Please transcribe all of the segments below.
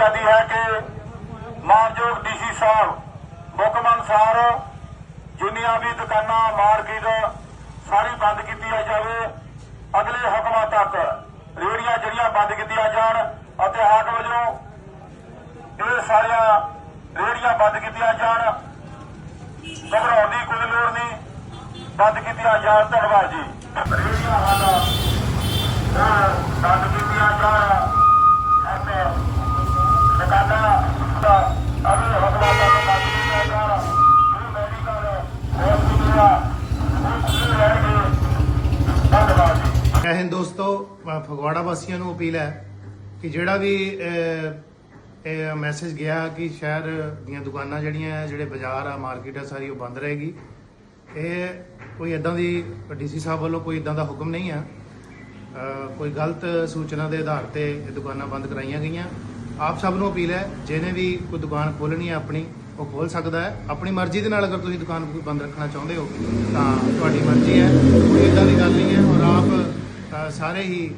ਜਾਂਦੀ ਹੈ ਕਿ ਮਾਨਯੋਗ ਡੀਸੀ ਸਾਹਿਬ ਹੁਕਮ ਅਨੁਸਾਰ ਜਿੰਨੀਆਂ ਵੀ ਦੁਕਾਨਾਂ, ਮਾਰਕੀਟ ਸਾਰੀ ਬੰਦ ਕੀਤੀਆਂ ਜਾਵੇ, ਅਗਲੇ ਹੁਕਮਾਂ ਤੱਕ ਰੇਹੜੀਆਂ ਜਿਹੜੀਆਂ ਬੰਦ ਕੀਤੀਆਂ ਜਾਣ ਅਤੇ ਹਾਕ ਵਜੋਂ ਇਹ ਸਾਰੀਆਂ ਰੇਹੜੀਆਂ ਬੰਦ ਕੀਤੀਆਂ ਜਾਣ, ਘਬਰਾਉਣ ਦੀ ਕੋਈ ਲੋੜ ਨਹੀਂ। ਬੰਦ ਕੀਤੀਆਂ ਜਾਣ। ਧੰਨਵਾਦ ਜੀ। ਰੇਹੜੀਆਂ ਹਨ ਉਹ ਬੰਦ ਕੀਤੀਆਂ ਜਾਣ ਅਤੇ ਦੁਕਾਨਾਂ ਦਾ ਅਗਲੇ ਹੁਕਮਾਂ ਤੱਕ ਬੰਦ ਕੀਤੀਆਂ ਜਾਣ ਇਹ ਮੈਡੀਕਲ ਹਸਪਤਾਲਾਂ ਉਹ ਖੁੱਲ੍ਹੇ ਰਹਿਣਗੇ ਧੰਨਵਾਦ ਜੀ ਜੈ ਹਿੰਦ ਦੋਸਤੋ ਅ, ਫਗਵਾੜਾ ਵਾਸੀਆਂ ਨੂੰ ਅਪੀਲ ਹੈ ਕਿ ਜਿਹੜਾ ਵੀ ਇਹ ਮੈਸੇਜ ਗਿਆ ਕਿ ਸ਼ਹਿਰ ਦੀਆਂ ਦੁਕਾਨਾਂ ਜਿਹੜੀਆਂ ਜਿਹੜੇ ਬਾਜ਼ਾਰ ਆ ਮਾਰਕੀਟ ਆ, ਸਾਰੀ ਉਹ ਬੰਦ ਰਹੇਗੀ। ਇਹ ਕੋਈ ਇਦਾਂ ਦੀ ਡੀਸੀ ਸਾਹਿਬ ਵੱਲੋਂ ਕੋਈ ਇਦਾਂ ਦਾ ਹੁਕਮ ਨਹੀਂ ਆ ਕੋਈ ਗਲਤ ਸੂਚਨਾ ਦੇ ਆਧਾਰ ਤੇ ਇਹ ਦੁਕਾਨਾਂ ਬੰਦ ਕਰਾਈਆਂ ਗਈਆਂ। ਆਪ ਸਭ ਨੂੰ ਅਪੀਲ ਹੈ, ਜਿਹਨੇ ਵੀ ਕੋਈ ਦੁਕਾਨ ਖੋਲਣੀ ਹੈ ਆਪਣੀ, ਉਹ ਖੋਲ ਸਕਦਾ ਹੈ। ਆਪਣੀ ਮਰਜ਼ੀ ਦੇ ਨਾਲ ਅਗਰ ਤੁਸੀਂ ਦੁਕਾਨ ਕੋਈ ਬੰਦ ਰੱਖਣਾ ਚਾਹੁੰਦੇ ਹੋ, ਤਾਂ ਤੁਹਾਡੀ ਮਰਜ਼ੀ ਹੈ। ਕੋਈ ਇਦਾਂ ਦੀ ਗੱਲ ਨਹੀਂ ਹੈ ਔਰ ਆਪ ਸਾਰੇ ਹੀ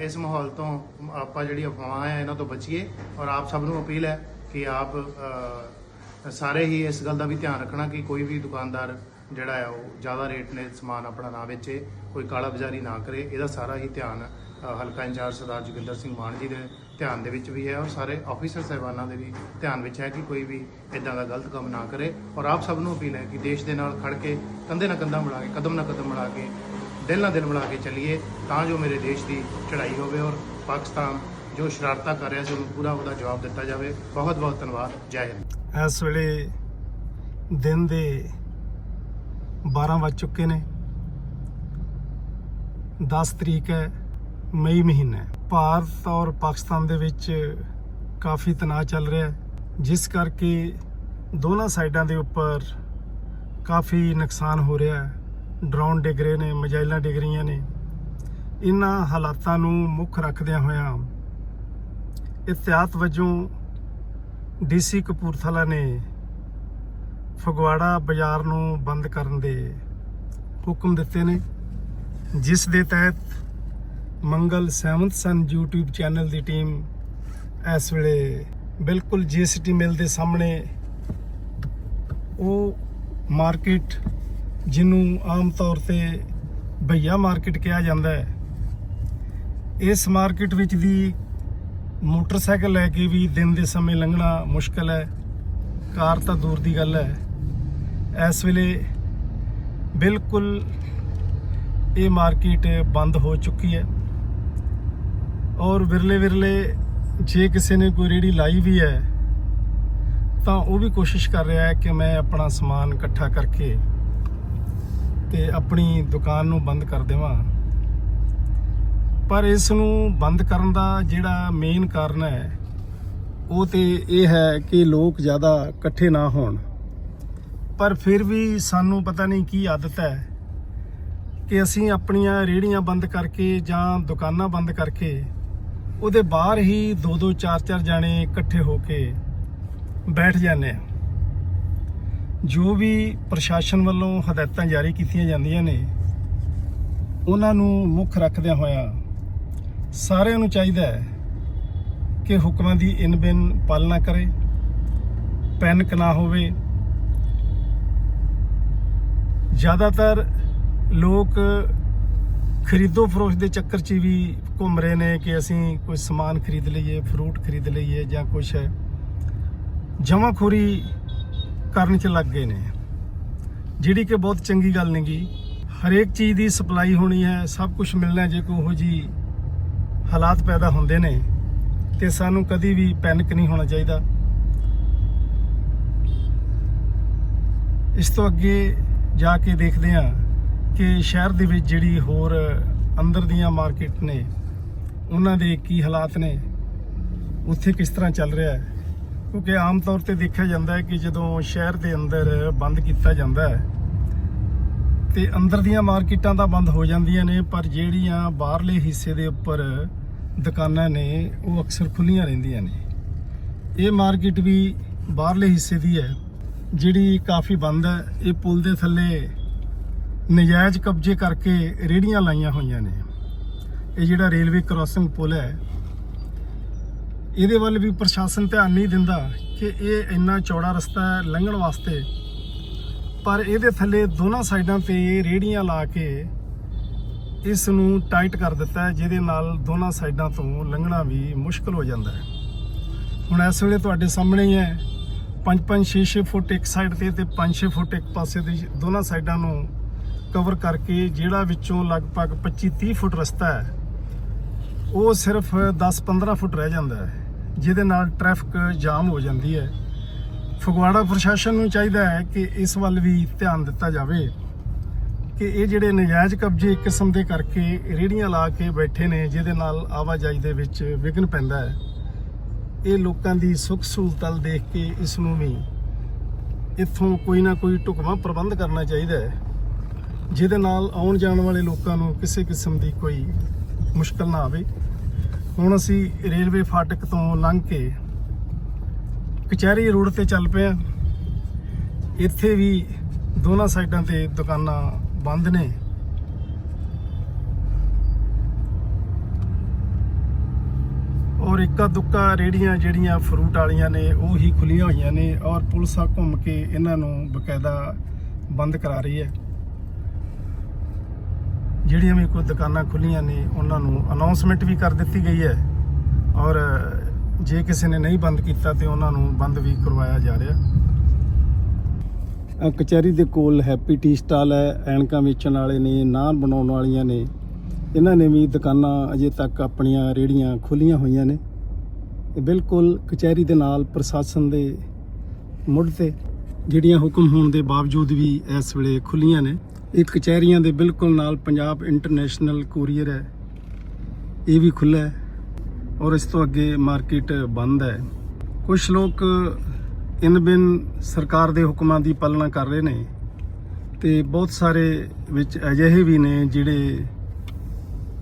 ਇਸ ਮਾਹੌਲ ਤੋਂ ਆਪਾਂ ਜਿਹੜੀ ਅਫਵਾਹਾਂ ਹੈ, ਇਹਨਾਂ ਤੋਂ ਬਚੀਏ ਔਰ ਆਪ ਸਭ ਨੂੰ ਅਪੀਲ ਹੈ ਕਿ ਆਪ ਸਾਰੇ ਹੀ ਇਸ ਗੱਲ ਦਾ ਵੀ ਧਿਆਨ ਰੱਖਣਾ ਕਿ ਕੋਈ ਵੀ ਦੁਕਾਨਦਾਰ ਜਿਹੜਾ ਹੈ, ਉਹ ਜ਼ਿਆਦਾ ਰੇਟ ਨੇ ਸਮਾਨ ਆਪਣਾ ਨਾ ਵੇਚੇ, ਕੋਈ ਕਾਲਾ ਬਾਜ਼ਾਰੀ ਨਾ ਕਰੇ, ਇਹਦਾ ਸਾਰਾ ਹੀ ਧਿਆਨ ਹਲਕਾ ਇੰਚਾਰਜ ਸਰਦਾਰ ਜੋਗਿੰਦਰ ਸਿੰਘ ਮਾਨ ਜੀ ਦੇ ਧਿਆਨ ਦੇ ਵਿੱਚ ਵੀ ਹੈ ਔਰ ਸਾਰੇ ਆਫੀਸਰ ਸਾਹਿਬਾਨਾਂ ਦੇ ਵੀ ਧਿਆਨ ਵਿੱਚ ਹੈ ਕਿ ਕੋਈ ਵੀ ਇਦਾਂ ਦਾ ਗਲਤ ਕੰਮ ਨਾ ਕਰੇ ਔਰ ਆਪ ਸਭ ਨੂੰ ਅਪੀਲ ਹੈ ਕਿ ਦੇਸ਼ ਦੇ ਨਾਲ ਖੜ ਕੇ ਕੰਧੇ ਨਾਲ ਕੰਧਾ ਮਿਲਾ ਕੇ, ਕਦਮ ਨਾਲ ਕਦਮ ਮਿਲਾ ਕੇ ਦਿਲ ਨਾਲ ਦਿਲ ਬਣਾ ਕੇ ਚੱਲੀਏ, ਤਾਂ ਜੋ ਮੇਰੇ ਦੇਸ਼ ਦੀ ਚੜ੍ਹਾਈ ਹੋਵੇ ਔਰ ਪਾਕਿਸਤਾਨ ਜੋ ਸ਼ਰਾਰਤਾਂ ਕਰ ਰਿਹਾ ਸੀ, ਉਹਨੂੰ ਪੂਰਾ ਉਹਦਾ ਜਵਾਬ ਦਿੱਤਾ ਜਾਵੇ। ਬਹੁਤ ਬਹੁਤ ਧੰਨਵਾਦ। ਜੈ ਹਿੰਦ। ਇਸ ਵੇਲੇ ਦਿਨ ਦੇ 12 ਵੱਜ ਚੁੱਕੇ ਨੇ। 10 ਤਰੀਕ ਹੈ, ਮਈ ਮਹੀਨਾ ਭਾਰਤ ਔਰ ਪਾਕਿਸਤਾਨ ਦੇ ਵਿੱਚ ਕਾਫੀ ਤਣਾਅ ਚੱਲ ਰਿਹਾ ਹੈ, ਜਿਸ ਕਰਕੇ ਦੋਨਾਂ ਸਾਈਡਾਂ ਦੇ ਉੱਪਰ ਕਾਫੀ ਨੁਕਸਾਨ ਹੋ ਰਿਹਾ ਹੈ। ਡਰੋਨ ਡਿੱਗ ਰਹੇ ਨੇ, ਮਜਾਇਲਾਂ ਡਿੱਗ ਰਹੀਆਂ ਨੇ। ਇਹਨਾਂ ਹਾਲਾਤਾਂ ਨੂੰ ਮੁੱਖ ਰੱਖਦਿਆਂ ਹੋਇਆਂ ਇhtiyat ਵਜੋਂ ਡੀਸੀ ਕਪੂਰਥਲਾ ਨੇ ਫਗਵਾੜਾ ਬਾਜ਼ਾਰ ਨੂੰ ਬੰਦ ਕਰਨ ਦੇ ਹੁਕਮ ਦਿੱਤੇ ਨੇ, ਜਿਸ ਦੇ ਤਹਿਤ Mangal 7th sun YouTube channel ਦੀ ਟੀਮ ਇਸ ਵੇਲੇ ਬਿਲਕੁਲ ਜੀਐਸਟੀ ਮਿਲ ਦੇ ਸਾਹਮਣੇ ਉਹ ਮਾਰਕੀਟ ਜਿਹਨੂੰ ਆਮ ਤੌਰ ਤੇ ਭਈਆ ਮਾਰਕੀਟ ਕਿਹਾ ਜਾਂਦਾ ਹੈ। ਇਸ ਮਾਰਕੀਟ ਵਿੱਚ ਦੀ ਮੋਟਰਸਾਈਕਲ ਲੈ ਕੇ ਵੀ ਦਿਨ ਦੇ ਸਮੇਂ ਲੰਘਣਾ ਮੁਸ਼ਕਲ ਹੈ। ਕਾਰ ਤਾਂ ਦੂਰ ਦੀ ਗੱਲ ਹੈ। ਇਸ ਵੇਲੇ ਬਿਲਕੁਲ ਇਹ ਮਾਰਕੀਟ ਬੰਦ ਹੋ ਚੁੱਕੀ ਹੈ। ਔਰ ਵਿਰਲੇ ਵਿਰਲੇ ਜੇ ਕਿਸੇ ਨੇ ਕੋਈ ਰੇੜੀ ਲਾਈ ਵੀ ਹੈ, ਤਾਂ ਉਹ ਵੀ ਕੋਸ਼ਿਸ਼ ਕਰ ਰਿਹਾ ਹੈ ਕਿ ਮੈਂ ਆਪਣਾ ਸਮਾਨ ਇਕੱਠਾ ਕਰਕੇ ਤੇ ਆਪਣੀ ਦੁਕਾਨ ਨੂੰ ਬੰਦ ਕਰ ਦੇਵਾਂ। ਪਰ ਇਸ ਨੂੰ ਬੰਦ ਕਰਨ ਦਾ ਜਿਹੜਾ ਮੇਨ ਕਾਰਨ ਹੈ, ਉਹ ਤੇ ਇਹ ਹੈ ਕਿ ਲੋਕ ਜ਼ਿਆਦਾ ਇਕੱਠੇ ਨਾ ਹੋਣ। ਪਰ ਫਿਰ ਵੀ ਸਾਨੂੰ ਪਤਾ ਨਹੀਂ ਕੀ ਆਦਤ ਹੈ ਕਿ ਅਸੀਂ ਆਪਣੀਆਂ ਰੇੜੀਆਂ ਬੰਦ ਕਰਕੇ ਜਾਂ ਦੁਕਾਨਾਂ ਬੰਦ ਕਰਕੇ ਉਹਦੇ ਬਾਹਰ ਹੀ ਦੋ ਦੋ ਚਾਰ ਚਾਰ ਜਾਣੇ ਇਕੱਠੇ ਹੋ ਕੇ ਬੈਠ ਜਾਂਦੇ ਆ ਜੋ ਵੀ ਪ੍ਰਸ਼ਾਸਨ ਵੱਲੋਂ ਹਦਾਇਤਾਂ ਜਾਰੀ ਕੀਤੀਆਂ ਜਾਂਦੀਆਂ ਨੇ, ਉਹਨਾਂ ਨੂੰ ਮੁੱਖ ਰੱਖਦਿਆਂ ਹੋਇਆਂ ਸਾਰਿਆਂ ਨੂੰ ਚਾਹੀਦਾ ਹੈ ਕਿ ਹੁਕਮਾਂ ਦੀ ਇਨ ਬਿਨ ਪਾਲਣਾ ਕਰੇ ਪੈਨਿਕ ਨਾ ਹੋਵੇ। ਜ਼ਿਆਦਾਤਰ ਲੋਕ ਖਰੀਦੋ ਫਰੋਸ਼ ਦੇ ਚੱਕਰ 'ਚ ਵੀ ਘੁੰਮ ਰਹੇ ਨੇ ਕਿ ਅਸੀਂ ਕੋਈ ਸਮਾਨ ਖਰੀਦ ਲਈਏ, ਫਰੂਟ ਖਰੀਦ ਲਈਏ ਜਾਂ ਕੁਝ ਹੈ ਜਮਾਖੋਰੀ ਕਰਨ 'ਚ ਲੱਗ ਗਏ ਨੇ। ਜਿਹੜੀ ਕਿ ਬਹੁਤ ਚੰਗੀ ਗੱਲ ਨਹੀਂ ਗੀ। ਹਰੇਕ ਚੀਜ਼ ਦੀ ਸਪਲਾਈ ਹੋਣੀ ਹੈ, ਸਭ ਕੁਝ ਮਿਲਣਾ ਜੇ ਕੋਈ ਉਹੋ ਜੀ ਹਾਲਾਤ ਪੈਦਾ ਹੁੰਦੇ ਨੇ, ਤੇ ਸਾਨੂੰ ਕਦੀ ਵੀ ਪੈਨਿਕ ਨਹੀਂ ਹੋਣਾ ਚਾਹੀਦਾ। ਇਸ ਤੋਂ ਅੱਗੇ ਜਾ ਕੇ ਦੇਖਦੇ ਹਾਂ ਕਿ ਸ਼ਹਿਰ ਦੇ ਵਿੱਚ ਜਿਹੜੀ ਹੋਰ ਅੰਦਰ ਦੀਆਂ ਮਾਰਕੀਟ ਨੇ, ਉਹਨਾਂ ਦੇ ਕੀ ਹਾਲਾਤ ਨੇ, ਉੱਥੇ ਕਿਸ ਤਰ੍ਹਾਂ ਚੱਲ ਰਿਹਾ ਹੈ। ਕਿਉਂਕਿ ਆਮ ਤੌਰ ਤੇ ਦੇਖਿਆ ਜਾਂਦਾ ਹੈ ਕਿ ਜਦੋਂ ਸ਼ਹਿਰ ਦੇ ਅੰਦਰ ਬੰਦ ਕੀਤਾ ਜਾਂਦਾ ਹੈ, ਤੇ ਅੰਦਰ ਦੀਆਂ ਮਾਰਕੀਟਾਂ ਤਾਂ ਬੰਦ ਹੋ ਜਾਂਦੀਆਂ ਨੇ, ਪਰ ਜਿਹੜੀਆਂ ਬਾਹਰਲੇ ਹਿੱਸੇ ਦੇ ਉੱਪਰ ਦੁਕਾਨਾਂ ਨੇ, ਉਹ ਅਕਸਰ ਖੁੱਲੀਆਂ ਰਹਿੰਦੀਆਂ ਨੇ। ਇਹ ਮਾਰਕੀਟ ਵੀ ਬਾਹਰਲੇ ਹਿੱਸੇ ਦੀ ਹੈ, ਜਿਹੜੀ ਕਾਫੀ ਬੰਦ ਹੈ। ਇਹ ਪੁਲ ਦੇ ਥੱਲੇ ਨਜਾਇਜ਼ ਕਬਜ਼ੇ ਕਰਕੇ ਰੇੜੀਆਂ ਲਾਈਆਂ ਹੋਈਆਂ ਨੇ। ਇਹ ਜਿਹੜਾ ਰੇਲਵੇ ਕ੍ਰਾਸਿੰਗ ਪੁਲ ਹੈ ਇਹਦੇ ਵੱਲ ਵੀ ਪ੍ਰਸ਼ਾਸਨ ਧਿਆਨ ਨਹੀਂ ਦਿੰਦਾ ਕਿ ਇਹ ਇੰਨਾ ਚੌੜਾ ਰਸਤਾ ਹੈ ਲੰਘਣ ਵਾਸਤੇ। ਪਰ ਇਹਦੇ ਥੱਲੇ ਦੋਨਾਂ ਸਾਈਡਾਂ ਤੇ ਰੇੜੀਆਂ ਲਾ ਕੇ ਇਸ ਨੂੰ ਟਾਈਟ ਕਰ ਦਿੱਤਾ ਹੈ, ਜਿਹਦੇ ਨਾਲ ਦੋਨਾਂ ਸਾਈਡਾਂ ਤੋਂ ਲੰਘਣਾ ਵੀ ਮੁਸ਼ਕਲ ਹੋ ਜਾਂਦਾ ਹੈ। ਹੁਣ ਇਸ ਵੇਲੇ ਤੁਹਾਡੇ ਸਾਹਮਣੇ ਹੀ ਹੈ। 5-5 6-6 ਫੁੱਟ ਇੱਕ ਸਾਈਡ ਤੇ ਤੇ 5-6 ਫੁੱਟ ਇੱਕ ਪਾਸੇ ਦੀ ਦੋਨਾਂ ਸਾਈਡਾਂ ਨੂੰ ਕਵਰ ਕਰਕੇ ਜਿਹੜਾ ਵਿੱਚੋਂ ਲਗਭਗ 25-30 ਫੁੱਟ ਰਸਤਾ ਹੈ, ਉਹ ਸਿਰਫ 10-15 ਫੁੱਟ ਰਹਿ ਜਾਂਦਾ ਹੈ। ਜਿਹਦੇ ਨਾਲ ਟ੍ਰੈਫਿਕ ਜਾਮ ਹੋ ਜਾਂਦੀ ਹੈ। ਫਗਵਾੜਾ ਪ੍ਰਸ਼ਾਸਨ ਨੂੰ ਚਾਹੀਦਾ ਹੈ ਕਿ ਇਸ ਵੱਲ ਵੀ ਧਿਆਨ ਦਿੱਤਾ ਜਾਵੇ ਕਿ ਇਹ ਜਿਹੜੇ ਨਜਾਇਜ਼ ਕਬਜ਼ੇ ਕਿਸਮ ਦੇ ਕਰਕੇ ਰੇੜੀਆਂ ਲਾ ਕੇ ਬੈਠੇ ਨੇ, ਜਿਹਦੇ ਨਾਲ ਆਵਾਜਾਈ ਦੇ ਵਿੱਚ ਵਿਘਨ ਪੈਂਦਾ ਹੈ। ਇਹ ਲੋਕਾਂ ਦੀ ਸੁੱਖ ਸਹੂਲਤਾਂ ਦੇਖ ਕੇ ਇਸ ਨੂੰ ਵੀ ਇੱਥੋਂ ਕੋਈ ਨਾ ਕੋਈ ਢੁਕਵਾਂ ਪ੍ਰਬੰਧ ਕਰਨਾ ਚਾਹੀਦਾ ਹੈ, ਜਿਹਦੇ ਨਾਲ ਆਉਣ ਜਾਣ ਵਾਲੇ ਲੋਕਾਂ ਨੂੰ ਕਿਸੇ ਕਿਸਮ ਦੀ ਕੋਈ ਮੁਸ਼ਕਲ ਨਾ ਆਵੇ। ਹੁਣ ਅਸੀਂ ਰੇਲਵੇ ਫਾਟਕ ਤੋਂ ਲੰਘ ਕੇ ਕਚਹਿਰੀ ਰੋਡ ਤੇ ਚੱਲ ਪਏ ਹਾਂ। ਇੱਥੇ ਵੀ ਦੋਨਾਂ ਸਾਈਡਾਂ ਤੇ ਦੁਕਾਨਾਂ ਬੰਦ ਨੇ। ਔਰ ਇੱਕਾ ਦੁੱਕਾ ਰੇੜੀਆਂ ਜਿਹੜੀਆਂ ਫਰੂਟ ਵਾਲੀਆਂ ਨੇ, ਉਹ ਹੀ ਖੁੱਲੀਆਂ ਹੋਈਆਂ ਨੇ ਔਰ ਪੁਲਿਸ ਆ ਘੁੰਮ ਕੇ ਇਹਨਾਂ ਨੂੰ ਬਕਾਇਦਾ ਬੰਦ ਕਰਾ ਰਹੀ ਹੈ। ਜਿਹੜੀਆਂ ਵੀ ਕੋਈ ਦੁਕਾਨਾਂ ਖੁੱਲੀਆਂ ਨੇ, ਉਹਨਾਂ ਨੂੰ ਅਨਾਉਂਸਮੈਂਟ ਵੀ ਕਰ ਦਿੱਤੀ ਗਈ ਹੈ। ਔਰ ਜੇ ਕਿਸੇ ਨੇ ਨਹੀਂ ਬੰਦ ਕੀਤਾ ਤੇ ਉਹਨਾਂ ਨੂੰ ਬੰਦ ਵੀ ਕਰਵਾਇਆ ਜਾ ਰਿਹਾ। ਕਚਹਿਰੀ ਦੇ ਕੋਲ ਹੈਪੀ ਟੀ ਸਟਾਲ ਹੈ ਐਣਕਾਂ ਵੇਚਣ ਵਾਲੇ ਨੇ, ਨਾਨ ਬਣਾਉਣ ਵਾਲੀਆਂ ਨੇ। ਇਹਨਾਂ ਨੇ ਵੀ ਦੁਕਾਨਾਂ ਅਜੇ ਤੱਕ ਆਪਣੀਆਂ ਰੇੜੀਆਂ ਖੁੱਲੀਆਂ ਹੋਈਆਂ ਨੇ। ਬਿਲਕੁਲ ਕਚਹਿਰੀ ਦੇ ਨਾਲ ਪ੍ਰਸ਼ਾਸਨ ਦੇ ਮੁੱਢ ਤੇ, ਜਿਹੜੀਆਂ ਹੁਕਮ ਹੋਣ ਦੇ ਬਾਵਜੂਦ ਵੀ ਇਸ ਵੇਲੇ ਖੁੱਲੀਆਂ ਨੇ। ਇਹ ਕਚਹਿਰੀਆਂ ਦੇ ਬਿਲਕੁਲ ਨਾਲ ਪੰਜਾਬ ਇੰਟਰਨੈਸ਼ਨਲ ਕੋਰੀਅਰ ਹੈ। ਇਹ ਵੀ ਖੁੱਲ੍ਹਾ ਹੈ ਔਰ ਇਸ ਤੋਂ ਅੱਗੇ ਮਾਰਕੀਟ ਬੰਦ ਹੈ। ਕੁਝ ਲੋਕ ਇਨ ਬਿਨ ਸਰਕਾਰ ਦੇ ਹੁਕਮਾਂ ਦੀ ਪਾਲਣਾ ਕਰ ਰਹੇ ਨੇ ਤੇ ਬਹੁਤ ਸਾਰੇ ਵਿੱਚ ਅਜਿਹੇ ਵੀ ਨੇ ਜਿਹੜੇ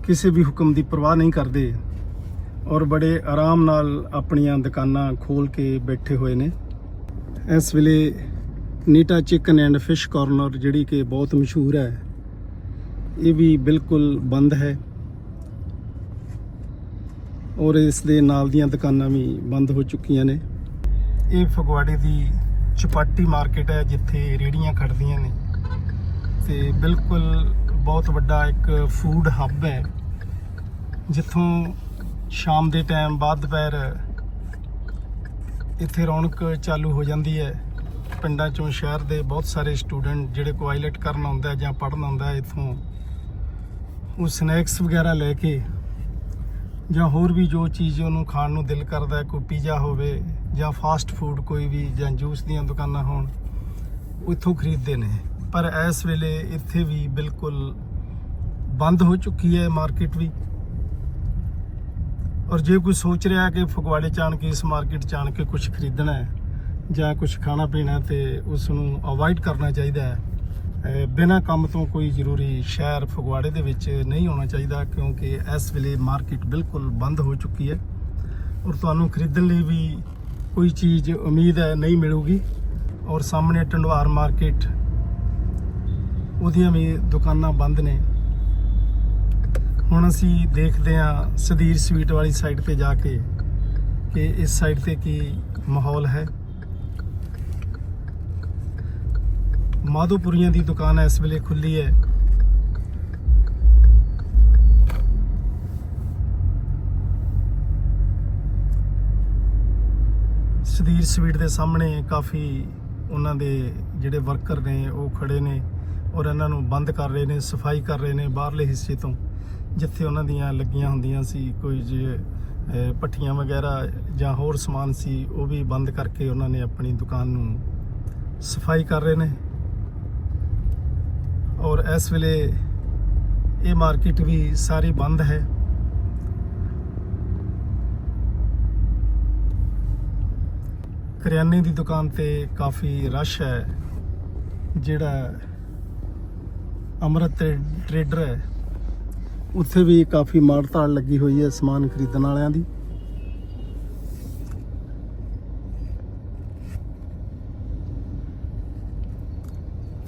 ਕਿਸੇ ਵੀ ਹੁਕਮ ਦੀ ਪਰਵਾਹ ਨਹੀਂ ਕਰਦੇ ਔਰ ਬੜੇ ਆਰਾਮ ਨਾਲ ਆਪਣੀਆਂ ਦੁਕਾਨਾਂ ਖੋਲ ਕੇ ਬੈਠੇ ਹੋਏ ਨੇ। ਇਸ ਵੇਲੇ Neeta chicken and fish corner, ਜਿਹੜੀ ਕਿ ਬਹੁਤ ਮਸ਼ਹੂਰ ਹੈ, ਇਹ ਵੀ ਬਿਲਕੁਲ ਬੰਦ ਹੈ। ਔਰ ਇਸ ਦੇ ਨਾਲ ਦੀਆਂ ਦੁਕਾਨਾਂ ਵੀ ਬੰਦ ਹੋ ਚੁੱਕੀਆਂ ਨੇ। ਇਹ ਫਗਵਾੜੇ ਦੀ ਚਪਾਟੀ ਮਾਰਕੀਟ ਹੈ, ਜਿੱਥੇ ਰੇੜੀਆਂ ਖੜਦੀਆਂ ਨੇ। ਤੇ ਬਿਲਕੁਲ ਬਹੁਤ ਵੱਡਾ ਇੱਕ ਫੂਡ ਹੱਬ ਹੈ। ਜਿੱਥੋਂ ਸ਼ਾਮ ਦੇ ਟਾਈਮ ਬਾਅਦ ਦੁਪਹਿਰ ਇੱਥੇ ਰੌਣਕ ਚਾਲੂ ਹੋ ਜਾਂਦੀ ਹੈ। ਪਿੰਡਾਂ ਚੋਂ, ਸ਼ਹਿਰ ਦੇ ਬਹੁਤ ਸਾਰੇ ਸਟੂਡੈਂਟ ਜਿਹੜੇ ਕੋ ਆਈਲਟ ਕਰਨ ਆਉਂਦਾ ਜਾਂ ਪੜ੍ਹਨ ਆਉਂਦਾ ਹੈ ਇੱਥੋਂ, ਉਹ ਸਨੈਕਸ ਵਗੈਰਾ ਲੈ ਕੇ ਜਾਂ ਹੋਰ ਵੀ ਜੋ ਚੀਜ਼ ਉਹਨੂੰ ਖਾਣ ਨੂੰ ਦਿਲ ਕਰਦਾ ਕੋਈ ਪੀਜ਼ਾ ਹੋਵੇ ਜਾਂ ਫਾਸਟ ਫੂਡ ਕੋਈ ਵੀ ਜਾਂ ਜੂਸ ਦੀਆਂ ਦੁਕਾਨਾਂ ਹੋਣ, ਉਹ ਇੱਥੋਂ ਖਰੀਦਦੇ ਨੇ। ਪਰ ਇਸ ਵੇਲੇ ਇੱਥੇ ਵੀ ਬਿਲਕੁਲ ਬੰਦ ਹੋ ਚੁੱਕੀ ਹੈ ਮਾਰਕੀਟ ਵੀ। ਔਰ ਜੇ ਕੋਈ ਸੋਚ ਰਿਹਾ ਕਿ ਫਗਵਾੜੇ ਚ ਆਣ ਕੇ ਇਸ ਮਾਰਕੀਟ ਚ ਆਣ ਕੇ ਕੁਝ ਖਰੀਦਣਾ ਹੈ ਜਾਂ ਕੁਝ ਖਾਣਾ ਪੀਣਾ ਹੈ ਤੇ ਉਸ ਨੂੰ ਅਵੋਇਡ ਕਰਨਾ ਚਾਹੀਦਾ ਹੈ। ਬਿਨਾਂ ਕੰਮ ਤੋਂ ਕੋਈ ਜ਼ਰੂਰੀ ਸ਼ਹਿਰ ਫਗਵਾੜੇ ਦੇ ਵਿੱਚ ਨਹੀਂ ਹੋਣਾ ਚਾਹੀਦਾ ਕਿਉਂਕਿ ਇਸ ਵੇਲੇ ਮਾਰਕੀਟ ਬਿਲਕੁਲ ਬੰਦ ਹੋ ਚੁੱਕੀ ਹੈ। ਔਰ ਤੁਹਾਨੂੰ ਖਰੀਦਣ ਲਈ ਵੀ ਕੋਈ ਚੀਜ਼ ਉਮੀਦ ਹੈ ਨਹੀਂ ਮਿਲੂਗੀ। ਔਰ ਸਾਹਮਣੇ ਟੰਡਵਾਰ ਮਾਰਕੀਟ ਉਹਦੀਆਂ ਵੀ ਦੁਕਾਨਾਂ ਬੰਦ ਨੇ। ਹੁਣ ਅਸੀਂ ਦੇਖਦੇ ਹਾਂ ਸਦੀਰ ਸਵੀਟ ਵਾਲੀ ਸਾਈਡ ਤੇ ਜਾ ਕੇ ਕਿ ਇਸ ਸਾਈਡ ਤੇ ਕੀ ਮਾਹੌਲ ਹੈ। ਮਾਧੋਪੁਰੀਆਂ ਦੀ ਦੁਕਾਨ ਇਸ ਵੇਲੇ ਖੁੱਲੀ ਹੈ। ਸਦੀਰ ਸਵੀਟ ਦੇ ਸਾਹਮਣੇ ਕਾਫੀ ਉਹਨਾਂ ਦੇ ਜਿਹੜੇ ਵਰਕਰ ਨੇ ਉਹ ਖੜੇ ਨੇ ਔਰ ਇਹਨਾਂ ਨੂੰ ਬੰਦ ਕਰ ਰਹੇ ਨੇ ਸਫ਼ਾਈ ਕਰ ਰਹੇ ਨੇ ਬਾਹਰਲੇ ਹਿੱਸੇ ਤੋਂ ਜਿੱਥੇ ਉਹਨਾਂ ਦੀਆਂ ਲੱਗੀਆਂ ਹੁੰਦੀਆਂ ਸੀ ਕੋਈ ਜੇ ਅਹ, ਭੱਠੀਆਂ ਵਗੈਰਾ ਜਾਂ ਹੋਰ ਸਮਾਨ ਸੀ ਉਹ ਵੀ ਬੰਦ ਕਰਕੇ ਉਹਨਾਂ ਨੇ ਆਪਣੀ ਦੁਕਾਨ ਨੂੰ ਸਫ਼ਾਈ ਕਰ ਰਹੇ ਨੇ। ਔਰ ਇਸ ਵੇਲੇ ਇਹ ਮਾਰਕੀਟ ਵੀ ਸਾਰੀ ਬੰਦ ਹੈ। ਕਰਿਆਨੇ ਦੀ ਦੁਕਾਨ ਤੇ ਕਾਫੀ ਰਸ਼ ਹੈ। ਜਿਹੜਾ ਅਮਰਤ ਟ੍ਰੇਡਰ ਹੈ, ਉੱਥੇ ਵੀ ਕਾਫੀ ਮਾਰਤਾੜ ਲੱਗੀ ਹੋਈ ਹੈ ਸਮਾਨ ਖਰੀਦਣ ਵਾਲਿਆਂ ਦੀ।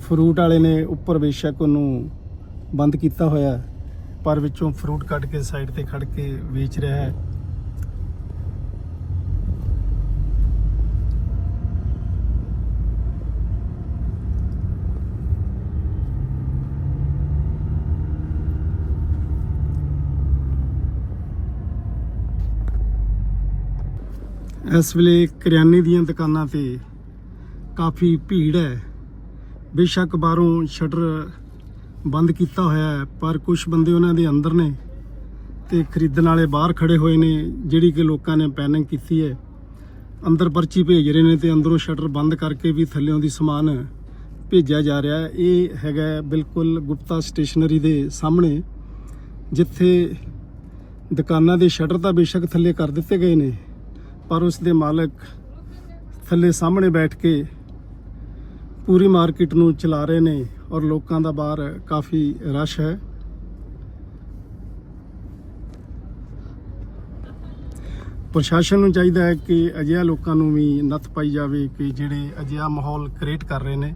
ਫਰੂਟ ਵਾਲੇ ਨੇ ਉੱਪਰ ਬੇਸ਼ੱਕ ਉਹਨੂੰ ਬੰਦ ਕੀਤਾ ਹੋਇਆ ਪਰ ਵਿੱਚੋਂ ਫਰੂਟ ਕੱਢ ਕੇ ਸਾਈਡ ਤੇ ਖੜ ਕੇ ਵੇਚ ਰਿਹਾ ਹੈ। ਇਸ ਵੇਲੇ ਕਰਿਆਨੇ ਦੀਆਂ ਦੁਕਾਨਾਂ ਤੇ ਕਾਫੀ ਭੀੜ ਹੈ। ਬੇਸ਼ੱਕ ਬਾਹਰੋਂ ਸ਼ਟਰ ਬੰਦ ਕੀਤਾ ਹੋਇਆ ਹੈ, ਪਰ ਕੁਝ ਬੰਦੇ ਉਹਨਾਂ ਦੇ ਅੰਦਰ ਨੇ ਤੇ ਖਰੀਦਣ ਵਾਲੇ ਬਾਹਰ ਖੜੇ ਹੋਏ ਨੇ, ਜਿਹੜੀ ਕਿ ਲੋਕਾਂ ਨੇ ਪੈਨਿੰਗ ਕੀਤੀ ਹੈ। ਅੰਦਰ ਪਰਚੀ ਭੇਜ ਰਹੇ ਨੇ ਤੇ ਅੰਦਰੋਂ ਸ਼ਟਰ ਬੰਦ ਕਰਕੇ ਵੀ ਥੱਲਿਓਂ ਦੀ ਸਮਾਨ ਭੇਜਿਆ ਜਾ ਰਿਹਾ ਹੈ। ਇਹ ਹੈਗਾ ਬਿਲਕੁਲ ਗੁਪਤਾ ਸਟੇਸ਼ਨਰੀ ਦੇ ਸਾਹਮਣੇ, ਜਿੱਥੇ ਦੁਕਾਨਾਂ ਦੇ ਸ਼ਟਰ ਤਾਂ ਬੇਸ਼ੱਕ ਥੱਲੇ ਕਰ ਦਿੱਤੇ ਗਏ ਨੇ, ਪਰ ਉਸ ਦੇ ਮਾਲਕ ਥੱਲੇ ਸਾਹਮਣੇ ਬੈਠ ਕੇ ਪੂਰੀ ਮਾਰਕੀਟ ਨੂੰ ਚਲਾ ਰਹੇ ਨੇ ਔਰ ਲੋਕਾਂ ਦਾ ਬਾਹਰ ਕਾਫੀ ਰਸ਼ ਹੈ। ਪ੍ਰਸ਼ਾਸਨ ਨੂੰ ਚਾਹੀਦਾ ਹੈ ਕਿ ਅਜਿਹਾ ਲੋਕਾਂ ਨੂੰ ਵੀ ਨੱਥ ਪਾਈ ਜਾਵੇ ਕਿ ਜਿਹੜੇ ਅਜਿਹਾ ਮਾਹੌਲ ਕ੍ਰੀਏਟ ਕਰ ਰਹੇ ਨੇ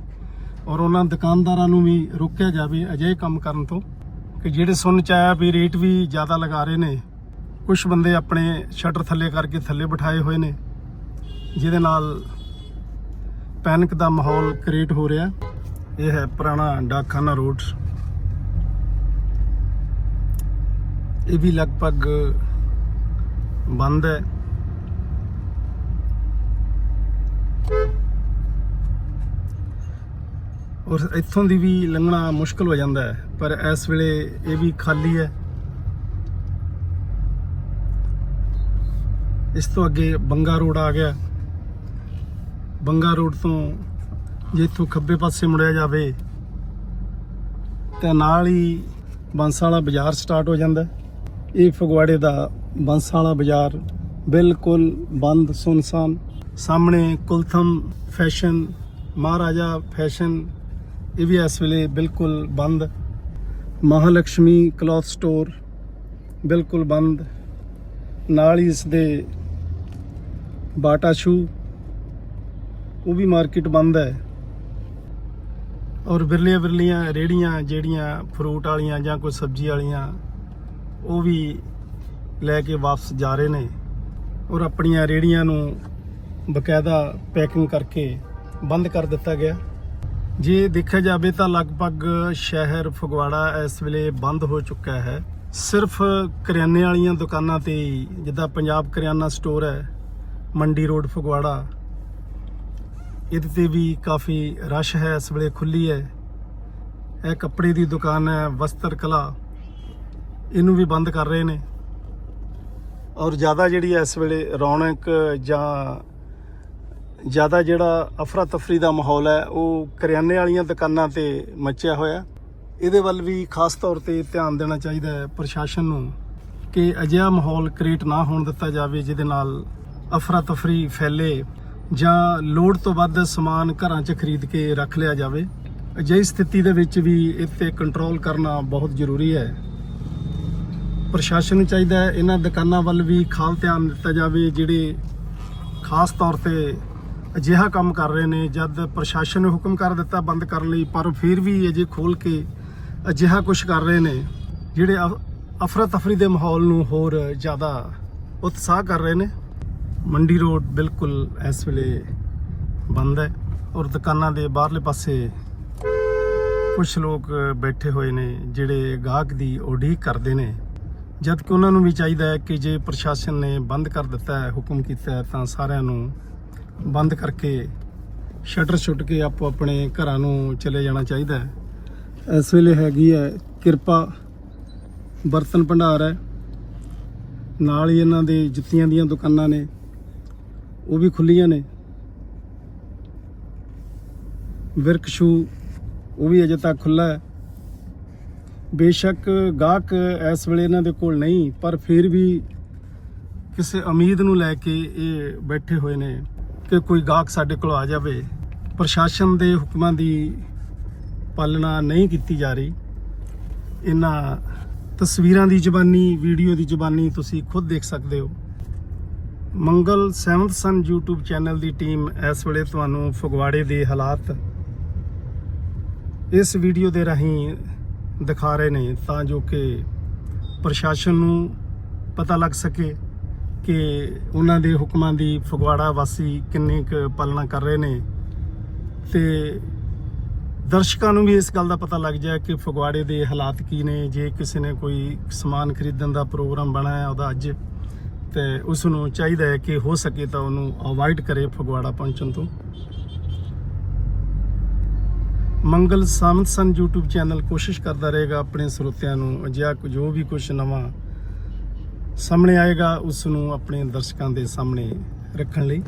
ਔਰ ਉਹਨਾਂ ਦੁਕਾਨਦਾਰਾਂ ਨੂੰ ਵੀ ਰੋਕਿਆ ਜਾਵੇ ਅਜਿਹੇ ਕੰਮ ਕਰਨ ਤੋਂ ਕਿ ਜਿਹੜੇ ਸੁਣ ਚ ਆਇਆ ਵੀ ਰੇਟ ਵੀ ਜ਼ਿਆਦਾ ਲਗਾ ਰਹੇ ਨੇ ਕੁਝ ਬੰਦੇ ਆਪਣੇ ਸ਼ਟਰ ਥੱਲੇ ਕਰਕੇ ਥੱਲੇ ਬਿਠਾਏ ਹੋਏ ਨੇ, ਜਿਹਦੇ ਨਾਲ ਪੈਨਿਕ ਦਾ ਮਾਹੌਲ ਕ੍ਰੀਏਟ ਹੋ ਰਿਹਾ। ਇਹ ਹੈ ਪੁਰਾਣਾ ਡਾਕਖਾਨਾ ਰੋਡ। ਇਹ ਵੀ ਲਗਭਗ ਬੰਦ ਹੈ। ਔਰ ਇੱਥੋਂ ਦੀ ਵੀ ਲੰਘਣਾ ਮੁਸ਼ਕਲ ਹੋ ਜਾਂਦਾ ਹੈ, ਪਰ ਇਸ ਵੇਲੇ ਇਹ ਵੀ ਖਾਲੀ ਹੈ। ਇਸ ਤੋਂ ਅੱਗੇ ਬੰਗਾ ਰੋਡ ਆ ਗਿਆ। ਬੰਗਾ ਰੋਡ ਤੋਂ ਜੇ ਇੱਥੋਂ ਖੱਬੇ ਪਾਸੇ ਮੁੜਿਆ ਜਾਵੇ, ਤੇ ਨਾਲ ਹੀ ਬਾਂਸਾ ਵਾਲਾ ਬਾਜ਼ਾਰ ਸਟਾਰਟ ਹੋ ਜਾਂਦਾ ਇਹ ਫਗਵਾੜੇ ਦਾ ਬਾਂਸਾ ਵਾਲਾ ਬਾਜ਼ਾਰ ਬਿਲਕੁਲ ਬੰਦ, ਸੁਨਸਾਨ। ਸਾਹਮਣੇ ਕੁਲਥਮ ਫੈਸ਼ਨ, ਮਹਾਰਾਜਾ ਫੈਸ਼ਨ, ਇਹ ਵੀ ਇਸ ਵੇਲੇ ਬਿਲਕੁਲ ਬੰਦ। ਮਹਾਲక్ష్ਮੀ ਕਲੌਥ ਸਟੋਰ ਬਿਲਕੁਲ ਬੰਦ। ਨਾਲ ਹੀ ਇਸ ਦੇ ਬਾਟਾ ਸ਼ੂ ਉਹ ਵੀ ਮਾਰਕੀਟ ਬੰਦ ਹੈ। ਔਰ ਬਿਰਲੀਆਂ ਬਿਰਲੀਆਂ ਰੇੜੀਆਂ ਜਿਹੜੀਆਂ ਫਰੂਟ ਵਾਲੀਆਂ ਜਾਂ ਕੋਈ ਸਬਜ਼ੀ ਵਾਲੀਆਂ ਉਹ ਵੀ ਲੈ ਕੇ ਵਾਪਸ ਜਾ ਰਹੇ ਨੇ। ਔਰ ਆਪਣੀਆਂ ਰੇੜੀਆਂ ਨੂੰ ਬਕਾਇਦਾ ਪੈਕਿੰਗ ਕਰਕੇ ਬੰਦ ਕਰ ਦਿੱਤਾ ਗਿਆ। ਜੇ ਦੇਖਿਆ ਜਾਵੇ ਤਾਂ ਲਗਭਗ ਸ਼ਹਿਰ ਫਗਵਾੜਾ ਇਸ ਵੇਲੇ ਬੰਦ ਹੋ ਚੁੱਕਾ ਹੈ। ਸਿਰਫ ਕਰਿਆਨੇ ਵਾਲੀਆਂ ਦੁਕਾਨਾਂ ਤੇ ਹੀ, ਜਿੱਦਾਂ ਪੰਜਾਬ ਕਰਿਆਨਾ ਸਟੋਰ ਹੈ ਮੰਡੀ ਰੋਡ ਫਗਵਾੜਾ ਇਹਦੇ ਤੇ ਵੀ ਕਾਫੀ ਰਸ਼ ਹੈ, ਇਸ ਵੇਲੇ ਖੁੱਲੀ ਹੈ। ਇਹ ਕੱਪੜੇ ਦੀ ਦੁਕਾਨ ਹੈ, ਵਸਤਰ ਕਲਾ। ਇਹਨੂੰ ਵੀ ਬੰਦ ਕਰ ਰਹੇ ਨੇ। ਔਰ ਜ਼ਿਆਦਾ ਜਿਹੜੀ ਹੈ, ਇਸ ਵੇਲੇ ਰੌਣਕ ਜਾਂ ਜ਼ਿਆਦਾ ਜਿਹੜਾ ਅਫਰਾ ਤਫਰੀ ਦਾ ਮਾਹੌਲ ਹੈ, ਉਹ ਕਰਿਆਨੇ ਵਾਲੀਆਂ ਦੁਕਾਨਾਂ ਤੇ ਮੱਚਿਆ ਹੋਇਆ। ਇਹਦੇ ਵੱਲ ਵੀ ਖਾਸ ਤੌਰ ਤੇ ਧਿਆਨ ਦੇਣਾ ਚਾਹੀਦਾ ਹੈ ਪ੍ਰਸ਼ਾਸਨ ਨੂੰ ਕਿ ਅਜਿਹਾ ਮਾਹੌਲ ਕ੍ਰੀਏਟ ਨਾ ਹੋਣ ਦਿੱਤਾ ਜਾਵੇ, ਜਿਹਦੇ ਨਾਲ ਅਫਰਾ ਤਫਰੀ ਫੈਲੇ। ਜਾਂ ਲੋੜ ਤੋਂ ਵੱਧ ਸਮਾਨ ਘਰਾਂ 'ਚ ਖਰੀਦ ਕੇ ਰੱਖ ਲਿਆ ਜਾਵੇ, ਅਜਿਹੀ ਸਥਿਤੀ ਦੇ ਵਿੱਚ ਵੀ ਇਹ ਤੇ ਕੰਟਰੋਲ ਕਰਨਾ ਬਹੁਤ ਜ਼ਰੂਰੀ ਹੈ। ਪ੍ਰਸ਼ਾਸਨ ਨੂੰ ਚਾਹੀਦਾ ਹੈ ਇਹਨਾਂ ਦੁਕਾਨਾਂ ਵੱਲ ਵੀ ਖਾਲ ਧਿਆਨ ਦਿੱਤਾ ਜਾਵੇ, ਜਿਹੜੇ ਖਾਸ ਤੌਰ ਤੇ ਅਜਿਹਾ ਕੰਮ ਕਰ ਰਹੇ ਨੇ, ਜਦ ਪ੍ਰਸ਼ਾਸਨ ਨੇ ਹੁਕਮ ਕਰ ਦਿੱਤਾ ਬੰਦ ਕਰਨ ਲਈ, ਪਰ ਫਿਰ ਵੀ ਅਜੇ ਖੋਲ ਕੇ ਅਜਿਹਾ ਕੁਝ ਕਰ ਰਹੇ ਨੇ, ਜਿਹੜੇ ਅਫ- ਅਫਰਾ ਤਫਰੀ ਦੇ ਮਾਹੌਲ ਨੂੰ ਹੋਰ ਜ਼ਿਆਦਾ ਉਤਸ਼ਾਹ ਕਰ ਰਹੇ ਨੇ। ਮੰਡੀ ਰੋਡ ਬਿਲਕੁਲ ਇਸ ਵੇਲੇ ਬੰਦ ਹੈ ਔਰ ਦੁਕਾਨਾਂ ਦੇ ਬਾਹਰਲੇ ਪਾਸੇ ਕੁਝ ਲੋਕ ਬੈਠੇ ਹੋਏ ਨੇ ਜਿਹੜੇ ਗਾਹਕ ਦੀ ਉਡੀਕ ਕਰਦੇ ਨੇ। ਜਦ ਕਿ ਉਹਨਾਂ ਨੂੰ ਵੀ ਚਾਹੀਦਾ ਹੈ ਕਿ ਜੇ ਪ੍ਰਸ਼ਾਸਨ ਨੇ ਬੰਦ ਕਰ ਦਿੱਤਾ ਹੈ, ਹੁਕਮ ਕੀਤਾ ਹੈ, ਤਾਂ ਸਾਰਿਆਂ ਨੂੰ ਬੰਦ ਕਰਕੇ ਸ਼ਟਰ ਛੁੱਟ ਕੇ ਆਪੋ ਆਪਣੇ ਘਰਾਂ ਨੂੰ ਚਲੇ ਜਾਣਾ ਚਾਹੀਦਾ ਹੈ। ਇਸ ਵੇਲੇ ਹੈਗੀ ਹੈ ਕਿਰਪਾ, ਬਰਤਨ ਭੰਡਾਰ ਹੈ। ਨਾਲ ਹੀ ਇਹਨਾਂ ਦੇ ਜੁੱਤੀਆਂ ਦੀਆਂ ਦੁਕਾਨਾਂ ਨੇ। ਉਹ ਵੀ ਖੁੱਲੀਆਂ ਨੇ। ਵਿਰਕ ਸ਼ੂ ਉਹ ਵੀ ਅਜੇ ਤੱਕ ਖੁੱਲਾ ਹੈ। ਬੇਸ਼ੱਕ ਗਾਹਕ ਇਸ ਵੇਲੇ ਇਹਨਾਂ ਦੇ ਕੋਲ ਨਹੀਂ, ਪਰ ਫਿਰ ਵੀ ਕਿਸੇ ਉਮੀਦ ਨੂੰ ਲੈ ਕੇ ਇਹ ਬੈਠੇ ਹੋਏ ਨੇ ਕਿ ਕੋਈ ਗਾਹਕ ਸਾਡੇ ਕੋਲ ਆ ਜਾਵੇ। ਪ੍ਰਸ਼ਾਸਨ ਦੇ ਹੁਕਮਾਂ ਦੀ ਪਾਲਣਾ ਨਹੀਂ ਕੀਤੀ ਜਾ ਰਹੀ। ਇਹਨਾਂ ਤਸਵੀਰਾਂ ਦੀ ਜ਼ਬਾਨੀ, ਵੀਡੀਓ ਦੀ ਜ਼ਬਾਨੀ ਤੁਸੀਂ ਖੁਦ ਦੇਖ ਸਕਦੇ ਹੋ। Mangal 7th sun YouTube channel ਦੀ ਟੀਮ ਇਸ ਵੇਲੇ ਤੁਹਾਨੂੰ ਫਗਵਾੜੇ ਦੇ ਹਾਲਾਤ ਇਸ ਵੀਡੀਓ ਦੇ ਰਾਹੀਂ ਦਿਖਾ ਰਹੇ ਨੇ ਤਾਂ ਜੋ ਕਿ ਪ੍ਰਸ਼ਾਸਨ ਨੂੰ ਪਤਾ ਲੱਗ ਸਕੇ ਕਿ ਉਹਨਾਂ ਦੇ ਹੁਕਮਾਂ ਦੀ ਫਗਵਾੜਾ ਵਾਸੀ ਕਿੰਨੀ ਕੁ ਪਾਲਣਾ ਕਰ ਰਹੇ ਨੇ। ਤੇ ਦਰਸ਼ਕਾਂ ਨੂੰ ਵੀ ਇਸ ਗੱਲ ਦਾ ਪਤਾ ਲੱਗ ਜਾਏ ਕਿ ਫਗਵਾੜੇ ਦੇ ਹਾਲਾਤ ਕੀ ਨੇ। ਜੇ ਕਿਸੇ ਨੇ ਕੋਈ ਸਮਾਨ ਖਰੀਦਣ ਦਾ ਪ੍ਰੋਗਰਾਮ ਬਣਾਇਆ ਉਹਦਾ ਅੱਜ ਤੇ ਉਸ ਨੂੰ ਚਾਹੀਦਾ ਹੈ ਕਿ ਹੋ ਸਕੇ ਤਾਂ ਉਹਨੂੰ ਅਵਾਇਡ ਕਰੇ ਫਗਵਾੜਾ ਪਹੁੰਚਣ ਤੋਂ। ਮੰਗਲ ਸਾਮਤ ਸਨ YouTube ਚੈਨਲ ਕੋਸ਼ਿਸ਼ ਕਰਦਾ ਰਹੇਗਾ ਆਪਣੇ ਸਰੋਤਿਆਂ ਨੂੰ, ਅਜਿਹਾ ਜੋ ਵੀ ਕੁਝ ਨਵਾਂ ਸਾਹਮਣੇ ਆਏਗਾ, ਉਸ ਨੂੰ ਆਪਣੇ ਦਰਸ਼ਕਾਂ ਦੇ ਸਾਹਮਣੇ ਰੱਖਣ ਲਈ।